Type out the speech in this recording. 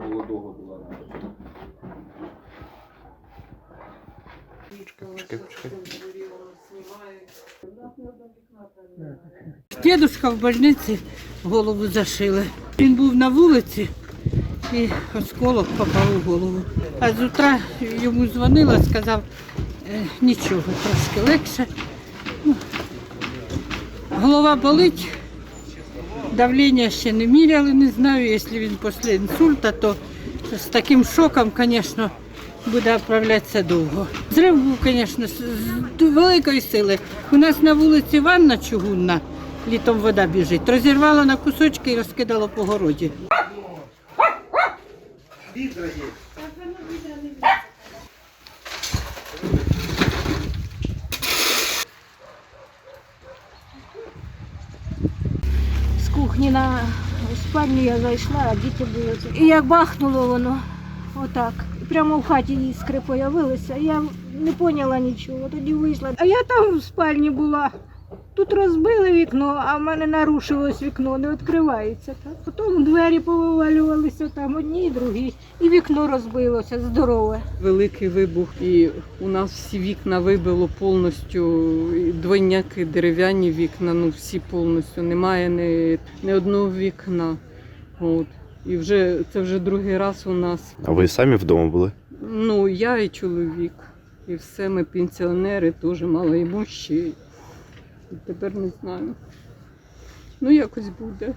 молодого була. Почекай, почекай. Дідушка в больниці голову зашили. Він був на вулиці і осколок попав у голову. А з утра йому дзвонила, сказав, «Е, нічого, трошки легше. Ну, Голова болить, давлення ще не міряли, не знаю, якщо він після інсульта, то з таким шоком, звісно, буде оправлятися довго. Зрив був, звісно, з великої сили. У нас на вулиці ванна чугунна, літом вода біжить. Розірвало на кусочки і розкидало по городі. з кухні на спальню я зайшла, а діти були. І як бахнуло воно, отак. Прямо в хаті іскри появилися. Я не поняла нічого, тоді вийшла. А я там в спальні була. Тут розбили вікно, а в мене нарушилось вікно, не відкривається. Так. Потім двері повивалювалися там одні і другі. І вікно розбилося здорове. Великий вибух, і у нас всі вікна вибило повністю, двойняки, дерев'яні вікна, ну всі повністю. Немає ні, ні одного вікна. От. І вже це вже другий раз у нас. А ви самі вдома були? Ну, я і чоловік. І все, ми пенсіонери, теж малоімущі. Тепер не знаю. Ну, якось буде.